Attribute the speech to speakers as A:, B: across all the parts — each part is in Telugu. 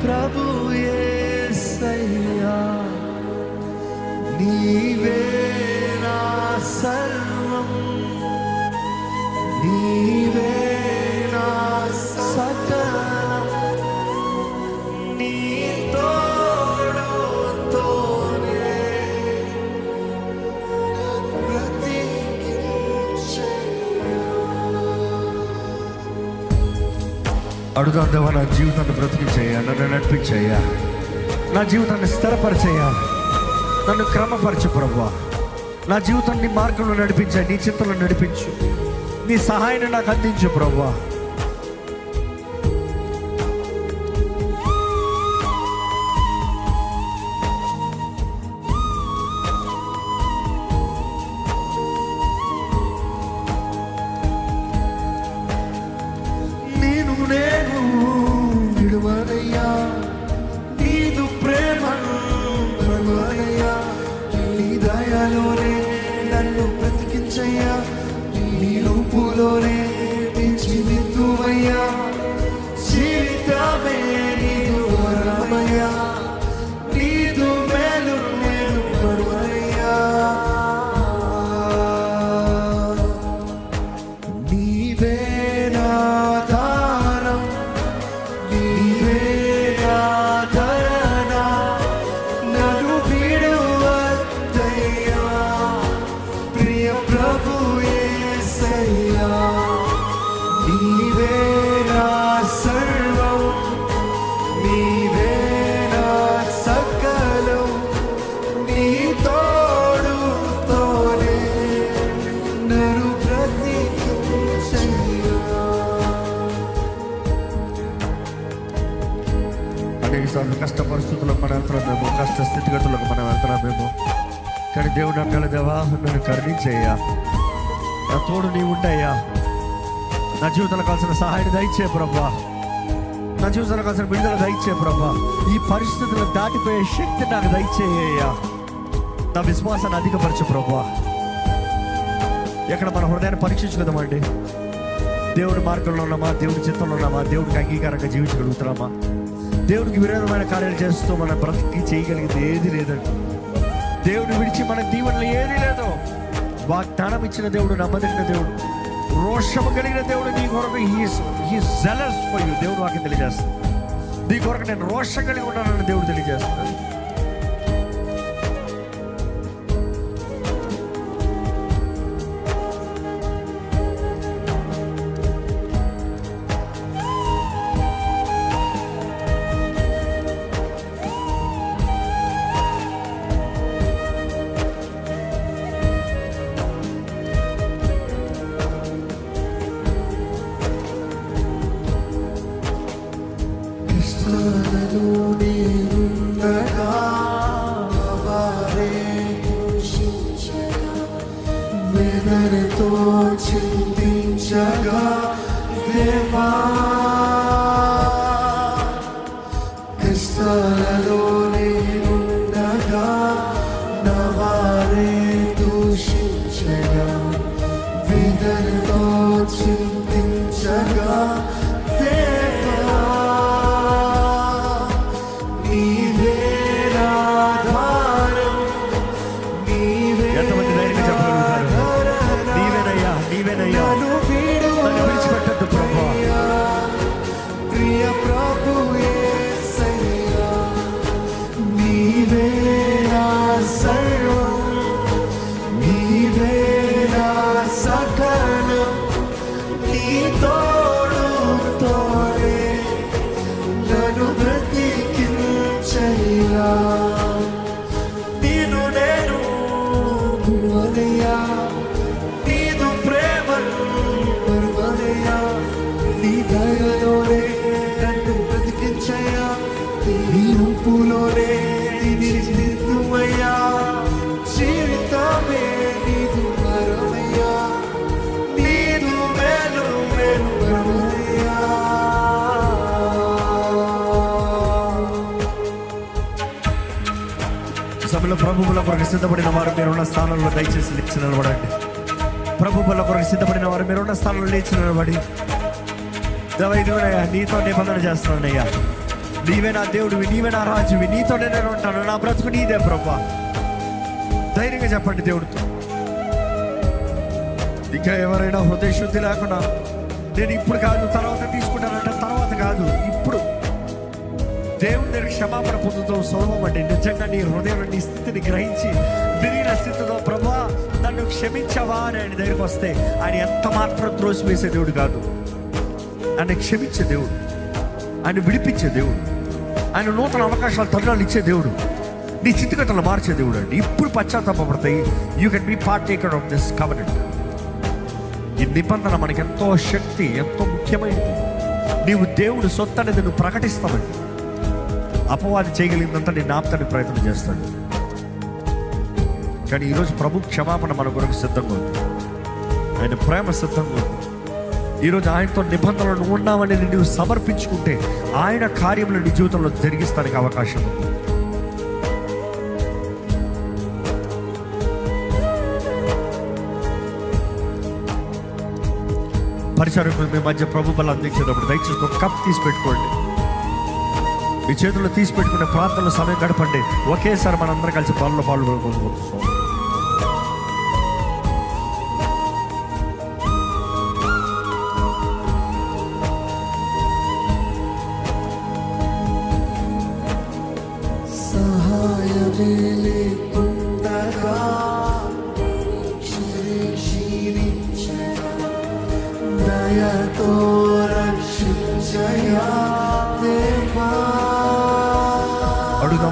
A: ప్రభు నీవే అడుగుదాం దేవా నా జీవితాన్ని బ్రతికించేయ నన్ను నడిపించేయ నా జీవితాన్ని స్థిరపరిచేయ. నన్ను క్రమపరచు ప్రభా నా జీవితాన్ని మార్గంలో నడిపించా నీ చింతలో నడిపించు. నీ సహాయాన్ని నాకు అందించు ప్రభా నన్ను కరుణించయ్యా నా తోడు నీ ఉండయ్యా నా జీవితంలో కావాల్సిన సహాయాన్ని దయచే ప్రభా. నా జీవితంలో కావాల్సిన విడుదల దయచే ప్రభా. ఈ పరిస్థితులను దాటిపోయే శక్తి నాకు దయచేయ్యా నా విశ్వాసాన్ని అధికపరచు ప్రభా. ఎక్కడ మన హృదయాన్ని పరీక్షించుకుందామండి. దేవుడి మార్గంలో ఉన్నామా? దేవుడి చిత్తంలో ఉన్నామా? దేవుడికి అంగీకారంగా జీవించగలుగుతున్నామా? దేవుడికి విరోధమైన కార్యాలు చేస్తూ మన బ్రతికి చేయగలిగింది ఏది లేదండి. దేవుడు విడిచి మన దీవెనలు ఏది లేదు. వాగ్దానం ఇచ్చిన దేవుడు నమ్మదగిన దేవుడు రోషము కలిగిన దేవుడు నీ కొరకు హీ జెలస్ ఫర్ యూ దేవుడు వాకి తెలియజేస్తాను నీ కొరకు నేను రోషం కలిగి ఉన్నానని దేవుడు తెలియజేస్తున్నాను వేదనతో చింతించగా దేవా.
B: సభలో ప్రభువుల కొరకు సిద్ధపడిన వారు మీరున్న స్థానంలో దయచేసి లేచి నిలబడండి. ప్రభువుల కొరకు సిద్ధపడిన వారు మీరున్న స్థానంలో లేచి నిలబడి. దేవా ఇదిగోనయ్యా నీతో నిబంధన చేస్తున్నానయ్యా నీవే నా దేవుడివి నీవే నా రాజువి నీతోనే నేను ఉంటాను నా బ్రతుకు నీదే ప్రభా.
A: ధైర్యంగా చెప్పండి దేవుడితో. ఇంకా ఎవరైనా హృదయ శుద్ధి లేకుండా నేను ఇప్పుడు కాదు తర్వాత తీసుకుంటానంటే తర్వాత కాదు దేవుని దగ్గర క్షమాపణ పొందుతాం సులభం అంటే నిజంగా నీ హృదయంలో నీ స్థితిని గ్రహించి విరిగిన స్థితిలో ప్రభా నన్ను క్షమించవా అని ఆయన దగ్గరికి వస్తే ఆయన ఎంత మాత్రం త్రోసివేసే దేవుడు కాదు. ఆయన క్షమించే దేవుడు ఆయన విడిపించే దేవుడు ఆయన నూతన అవకాశాలు తరుణాలు ఇచ్చే దేవుడు నీ స్థితిగతులు మార్చే దేవుడు అండి. ఇప్పుడు పశ్చాత్తాపడతాయి you can be part taker of this covenant ఈ నిబంధన మనకి ఎంతో శక్తి ఎంతో ముఖ్యమైనది. నీవు దేవుడు సొత్తు అనేది నువ్వు ప్రకటిస్తావండి. అపవాది చేయగలిగినంత నేను ఆపుతానికి ప్రయత్నం చేస్తాడు. కానీ ఈరోజు ప్రభు క్షమాపణ మన కొరకు సిద్ధంగా ఉంది. ఆయన ప్రేమ సిద్ధంగా ఉంది. ఈరోజు ఆయనతో నిబంధనలు ఉన్నామని నువ్వు సమర్పించుకుంటే ఆయన కార్యములు నీ జీవితంలో జరిగిస్తానికి అవకాశం ఉంది. పరిచారకులు మీ మధ్య ప్రభు బలం అందించేటప్పుడు దయచేసి ఒక కప్ తీసి పెట్టుకోండి. మీ చేతుల్లో తీసి పెట్టుకునే ప్రార్థనలు సమయం గడపండి. ఒకేసారి మనందరం కలిసి పనులు పాల్గొనవచ్చు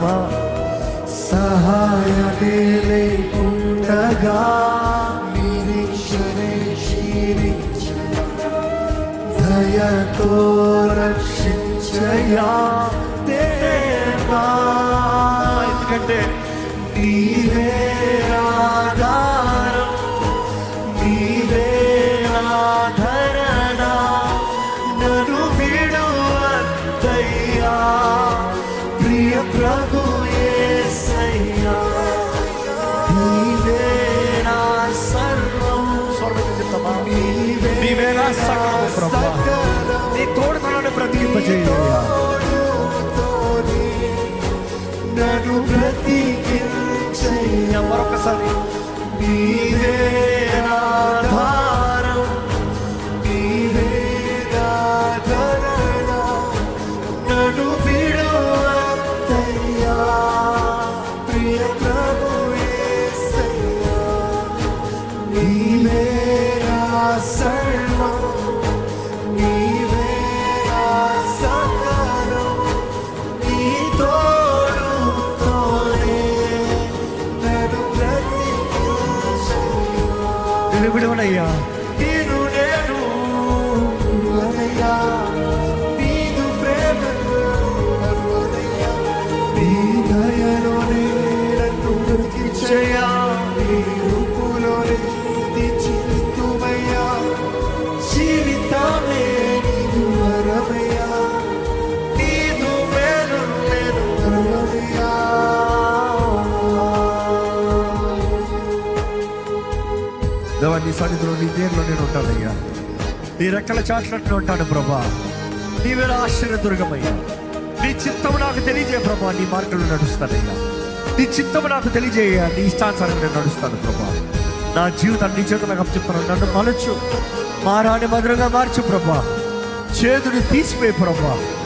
A: అడుగుదామా
C: సహాయమే లేకుండగా నిరీక్షణే దయతో రక్షించయా దేవా.
A: ఎందుకంటే
C: నీవే ఆధారం నీవే ఆధరణ. నన్ను విడువద్దయ్యా. ప్రభు యేసయ్యా నీవే నా సర్వం
A: స్వర్గం చెప్తామా
C: నీవే
A: నా సకలము ప్రభువా.
C: సకలం.
A: నీ తోడుతనాన్ని బ్రతికింపజేయ్యా
C: తోడుతోనే నన్ను బ్రతికించయ్యా
A: మరొకసారి
C: నీవే
A: నేను దేవా నీ సన్నిధిలో నీ దేనిలో నేను ఉంటానయ్యా. నీ రెక్కల చాట్లట్లో ఉంటాను ప్రభా. నీవే నా ఆశ్చర్య నీ చిత్తము నాకు తెలియజేయ ప్రభా నీ మార్గంలో నడుస్తానయ్యా. నీ చిత్తము నాకు తెలియజేయ నీ ఇష్టానుసారం నేను నడుస్తాను ప్రభా. నా జీవితాన్ని నీ చేతులకు చెప్తాను నన్ను మలచు. మారాని మధురంగా మార్చు ప్రభా. చేతుని తీసిపోయి ప్రభా.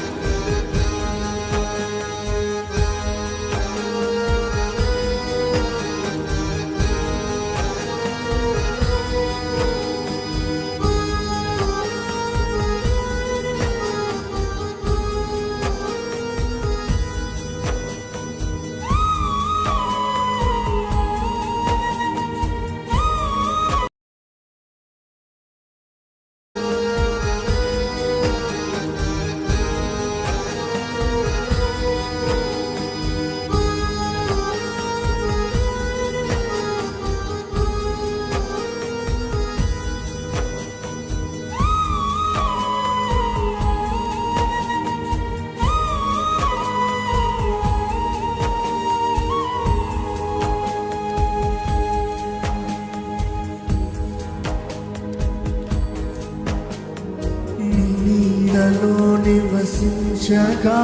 C: నివసించగా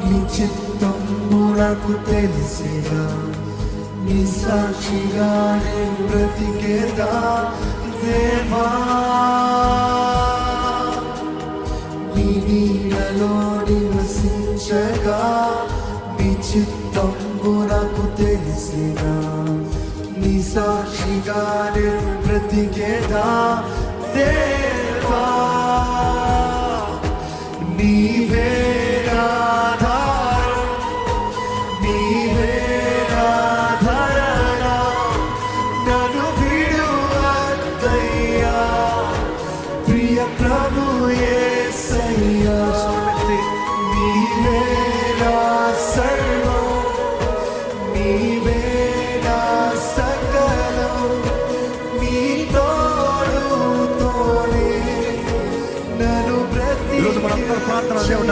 C: నీ చిత్తము నాకు తెలిసిగా నీ సాక్షిగా నేను బ్రతికేదా దేవా? నీ నీడలో నివసించగా నీ చిత్తంబు నాకు తెలిసిన నీ సాక్షిగా నేను బ్రతికేదా దేవా?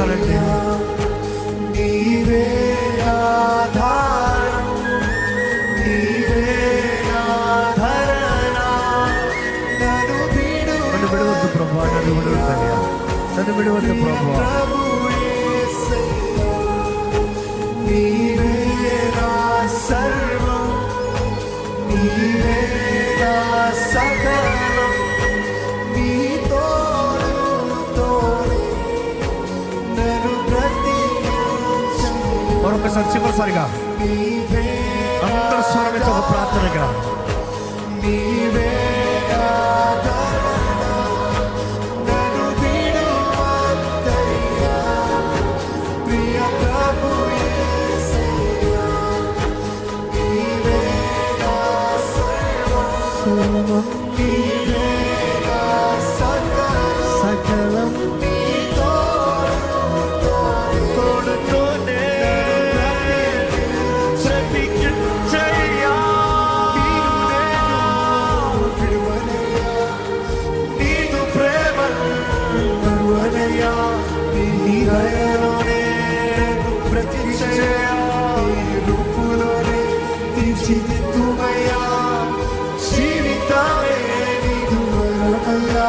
B: ప్రార్థన అదే ఉండాలండి.
C: నీవే ఆధారం
B: మరొకసారి చివరిసారిగా అందరూ స్వరమించి ఒక ప్రార్థనగా.
C: నీవే ఆధారణ சிரித்துமையா சிரித்தாலே நீது வருமையா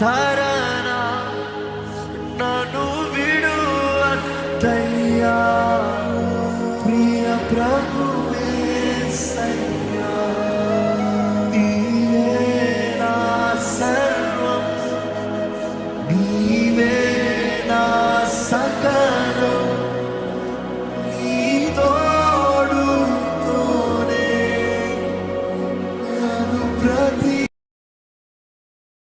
C: தரணா நானு விடு அத்தையா